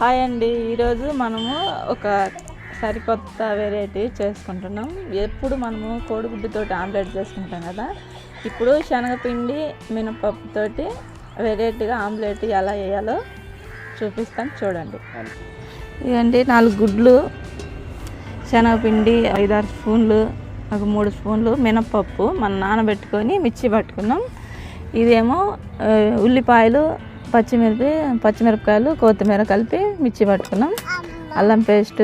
Hi అండి. ఈరోజు మనము ఒక సరికొత్త వెరైటీ చేసుకుంటున్నాం. ఎప్పుడు మనము కోడిగుడ్డుతోటి ఆమ్లెట్ చేసుకుంటాం కదా. ఇప్పుడు శనగపిండి మినపప్పుతోటి వెరైటీగా ఆమ్లెట్ ఎలా వేయాలో చూపిస్తాను చూడండి. ఇదండి నాలుగు గుడ్లు శనగపిండి ఐదారు స్పూన్లు ఒక మూడు స్పూన్లు మినపప్పు. మనం నానబెట్టుకొని మిర్చి పట్టుకున్నాం. ఇదేమో ఉల్లిపాయలు పచ్చిమిరపి పచ్చిమిరపకాయలు కొత్తిమీర కలిపి మిర్చి పట్టుకున్నాం. అల్లం పేస్ట్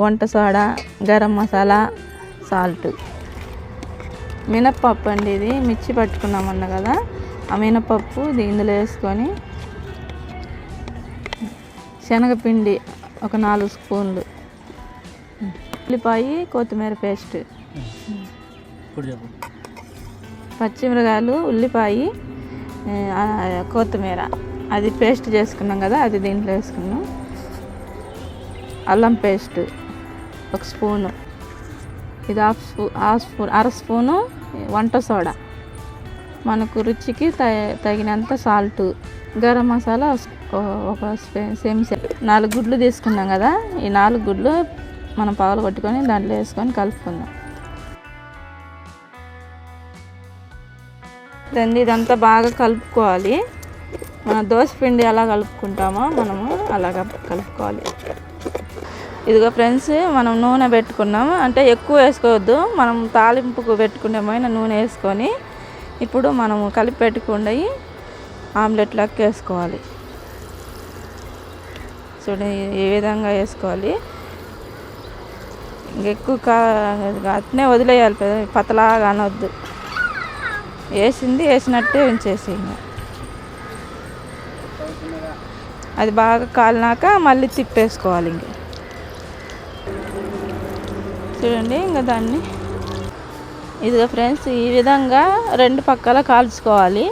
వంట సోడా గరం మసాలా సాల్ట్. మినప్పప్పు అండి ఇది. మిర్చి పట్టుకున్నామన్న కదా. ఆ మినపప్పు ఇది ఇందులో వేసుకొని శనగపిండి ఒక నాలుగు స్పూన్లు. ఉల్లిపాయ కొత్తిమీర పేస్ట్. పచ్చిమిరకాయలు ఉల్లిపాయ కొత్తిమీర. అది పేస్ట్ చేసుకున్నాం కదా అది దీంట్లో వేసుకున్నాం అల్లం పేస్ట్ ఒక స్పూను. ఇది హాఫ్ స్పూ హాఫ్ స్పూన్ అర స్పూను వంట సోడా. మనకు రుచికి త- తగినంత సాల్ట్ గరం మసాలా ఒక సెమిస నాలుగు గుడ్లు తీసుకున్నాం కదా ఈ నాలుగు గుడ్లు మనం పగలు కొట్టుకొని దాంట్లో వేసుకొని కలుపుకుందాం. దాన్ని ఇదంతా బాగా కలుపుకోవాలి. మన దోశ పిండి ఎలా కలుపుకుంటామో? మనము అలాగ కలుపుకోవాలి. ఇదిగో ఫ్రెండ్స్ మనం నూనె పెట్టుకున్నాము అంటే ఎక్కువ వేసుకోవద్దు. మనం తాలింపుకు పెట్టుకునే నూనె వేసుకొని ఇప్పుడు మనము కలిపి పెట్టుకుండా ఆమ్లెట్ లెక్క వేసుకోవాలి. చూడండి ఈ విధంగా వేసుకోవాలి. ఇంకెక్కువ కా అట్నే వదిలేయాలి పతలాగా అనొద్దు. వేసింది వేసినట్టే ఉంచేసి ఇంకా అది బాగా కాలినాక మళ్ళీ తిప్పేసుకోవాలి ఇంక. చూడండి ఇంకా దాన్ని. ఇదిగో ఫ్రెండ్స్ ఈ విధంగా రెండు పక్కల కాల్చుకోవాలి.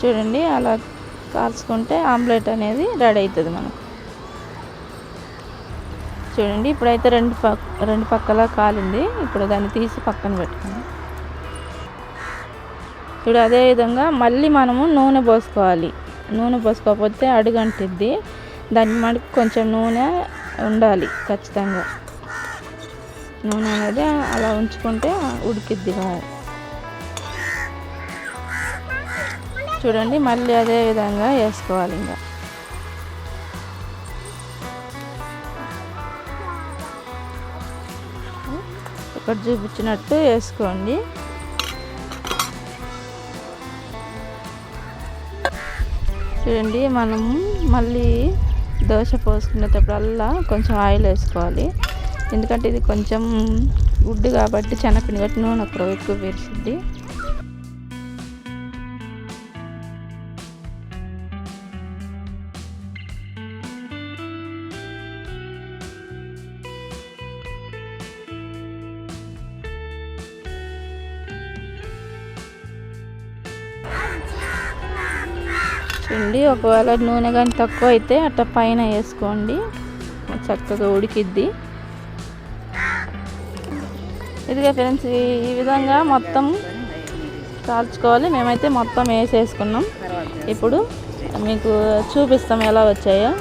చూడండి అలా కాల్చుకుంటే ఆమ్లెట్ అనేది రెడీ అవుతుంది మనకు. చూడండి ఇప్పుడైతే రెండు పక్ రెండు పక్కల కాలింది. ఇప్పుడు దాన్ని తీసి పక్కన పెట్టుకుందాం. ఇప్పుడు అదే విధంగా మళ్ళీ మనము నూనె పోసుకోవాలి. నూనె పోసుకోకపోతే అడుగంటిద్ది. దాన్ని మనకి కొంచెం నూనె ఉండాలి ఖచ్చితంగా. నూనె అనేది అలా ఉంచుకుంటే ఉడికిద్ది చూడండి మళ్ళీ అదే విధంగా వేసుకోవాలి ఇంకా. ఇక్కడ చూపించినట్టు వేసుకోండి. చూడండి మనం మళ్ళీ దోశ పోసుకునేటప్పుడల్లా కొంచెం ఆయిల్ వేసుకోవాలి. ఎందుకంటే ఇది కొంచెం గుడ్డు కాబట్టి శనగపిండి బట్టి నూనె ఎక్కువ పెరిసిద్ది చూడండి ఒకవేళ నూనె కానీ తక్కువ అయితే అట్లా పైన వేసుకోండి. చక్కగా ఉడికిద్ది. ఇదిగా ఫ్రెండ్స్ ఈ- ఈ విధంగా మొత్తం కాల్చుకోవాలి. మేమైతే మొత్తం వేసేసుకున్నాం. ఇప్పుడు మీకు చూపిస్తాం ఎలా వచ్చాయో.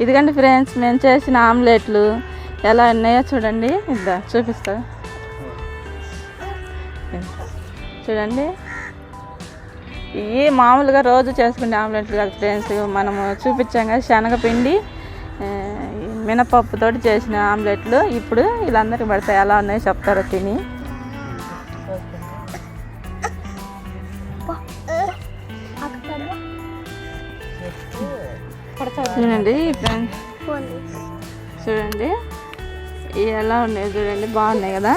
ఇదిగండి ఫ్రెండ్స్ మేము చేసిన ఆమ్లెట్లు ఎలా ఉన్నాయో చూడండి. ఇద్దా చూపిస్తా. చూడండి. ఇవి మామూలుగా రోజు చేసుకునే ఆమ్లెట్లు కాదు ఫ్రెండ్స్. మనము చూపించాం కదా శనగపిండి. మినపప్పుతో మినపప్పుతోటి చేసిన ఆమ్లెట్లు. ఇప్పుడు వీళ్ళందరికీ పడతాయి. ఎలా ఉన్నాయో చెప్తారో తిని. చూడండి చూడండి. ఎలా ఉన్నాయో? చూడండి. బాగున్నాయి కదా?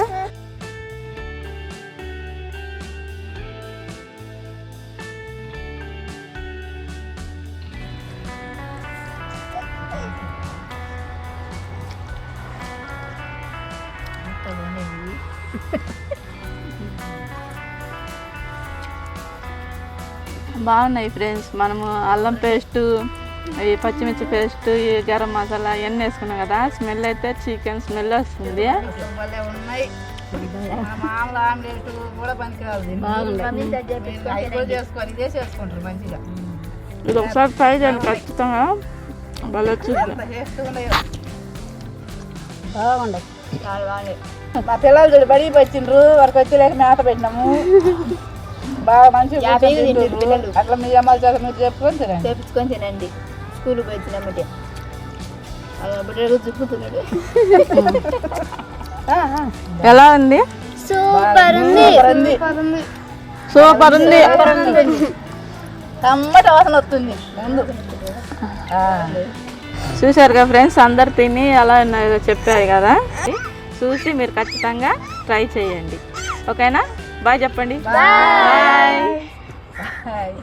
బాగున్నాయి ఫ్రెండ్స్. మనము అల్లం పేస్ట్ ఈ పచ్చిమిర్చి పేస్ట్ ఈ గరం మసాలా ఇవన్నీ వేసుకున్నాం కదా. స్మెల్ అయితే చికెన్ స్మెల్ వస్తుంది. ఇది ఒకసారి ట్రై చేయండి ఖచ్చితంగా. భలే వచ్చింది. బాగుండదు మా పిల్లలు చూడు బడికి వచ్చిండ్రు వరకు వచ్చేలేక మేత పెట్టినాము. బాగా. పిల్లలు. అట్లా మీ అమ్మాయి చేత మీరు చెప్పుకొని తినండి. చేపించుకొని తినండి. స్కూల్కి పోయి బిడ్డలు చూపుతున్నాడు ఎలా ఉంది? సూపర్ ఉంది. సూపర్ ఉంది. కమ్మటి వాసన వస్తుంది. ముందు. ఆ. చూశారుగా ఫ్రెండ్స్ అందరు తిని ఎలా ఉన్నాయో చెప్పారు కదా. చూసి మీరు ఖచ్చితంగా ట్రై చేయండి. ఓకేనా? బాయ్ చెప్పండి బాయ్ హాయ్